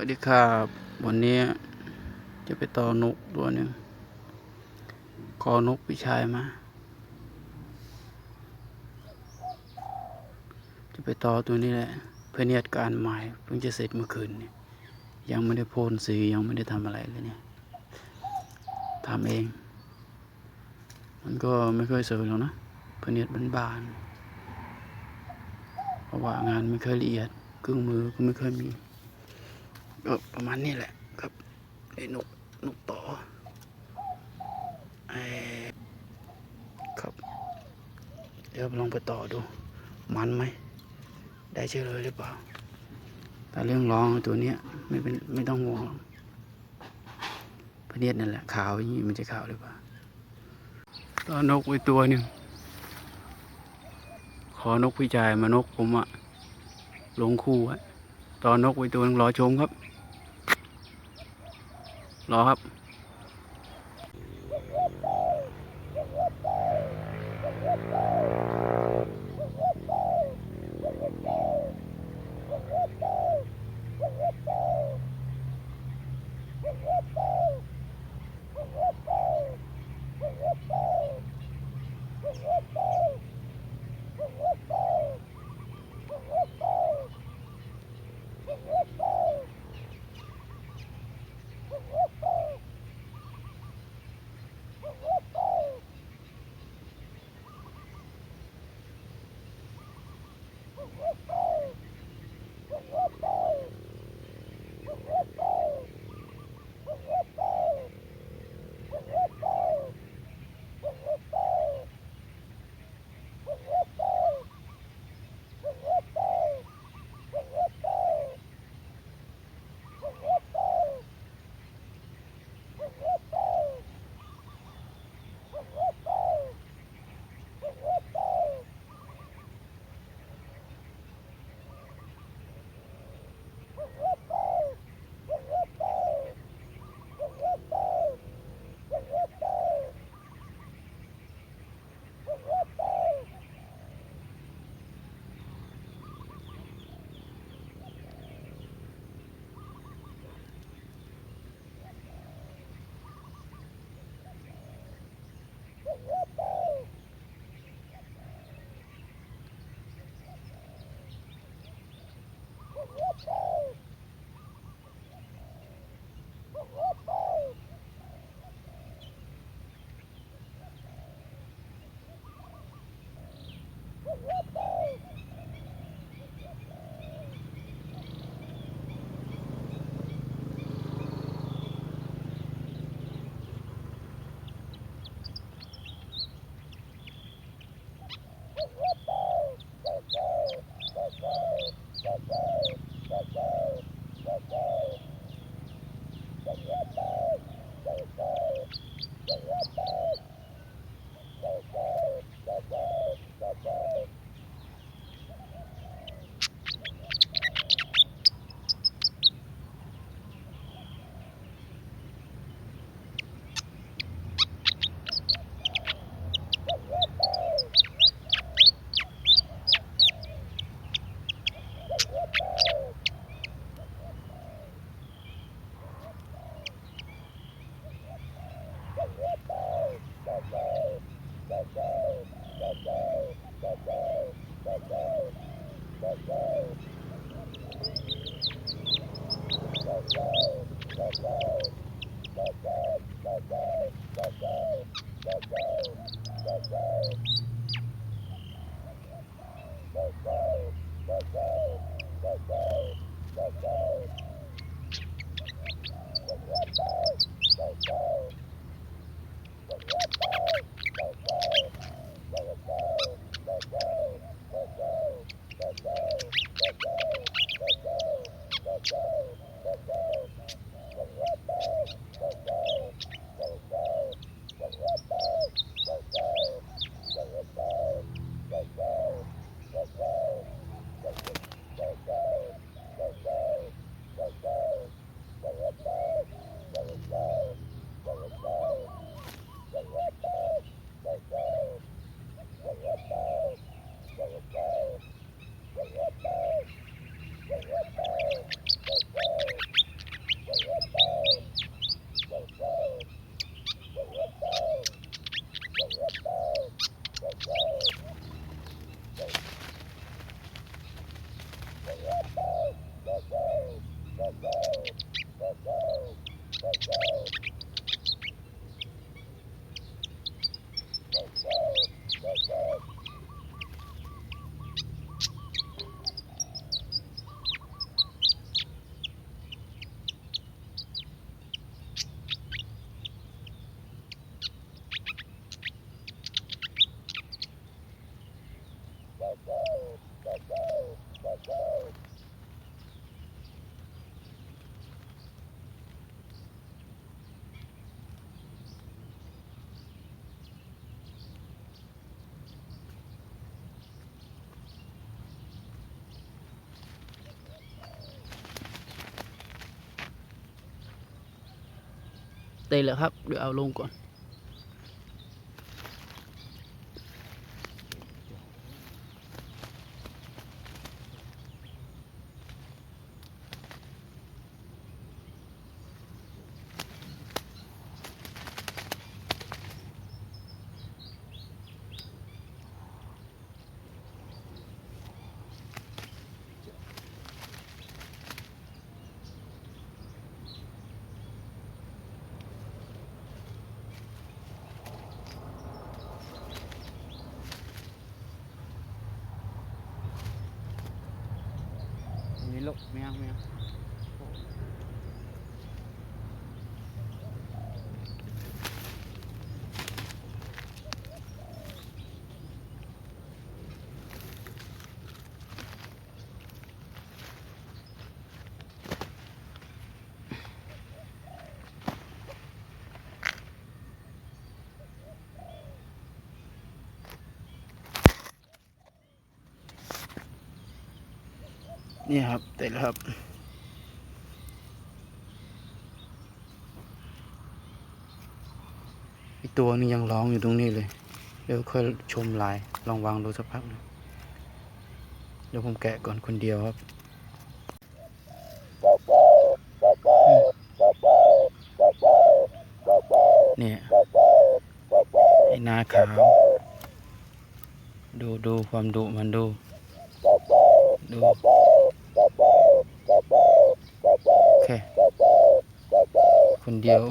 วัสดีครับวันนี้จะไปต่อนกตัวหนึ่งคอนกพี่ชายมา จะไปต่อตัวนี้แหละเพื่อเนียดการใหม่เพิ่งจะเสร็จเมื่อคืนนี่ยังไม่ได้พ่นสียังไม่ได้ทำอะไรเลยเนี่ยทำเอง มันก็ไม่ค่อยสวยหรอกนะเพื่อเนียดบานๆเพราะว่างานไม่ค่อยละเอียดเครื่องมือก็ไม่ค่อยมี ก็ประมาณนี้แหละครับไอ้นกนกต่อไอ้ครับ เดี๋ยวลองไปต่อดู มันไหม ได้เชื่อเลยหรือเปล่า แต่เรื่องร้องตัวเนี้ยไม่เป็นไม่ต้องห่วงพระเนียดนั่นแหละขาวอย่างนี้มันจะขาวหรือเปล่าตอนนกไว้ตัวหนึ่งขอนกพี่ชายมานกผมอะลงคู่ไว้ ตอนนกไว้ตัวนึงรอชมครับ รอครับ เ đây là hấp được ao luôn còn. รับเดี๋ยวเอาลงก่อนนี่ลูกไม่เอาไม่เอา นี่ครับเตะแล้วครับ อีกตัวนึงยังร้องอยู่ตรงนี้เลย เดี๋ยวค่อยชมลาย ลองวางดูสักพักนึงเดี๋ยวผมแกะก่อนคนเดียวครับเนี่ยไอ้นาขาวดูดูความดุมันดู ดู คนเดียว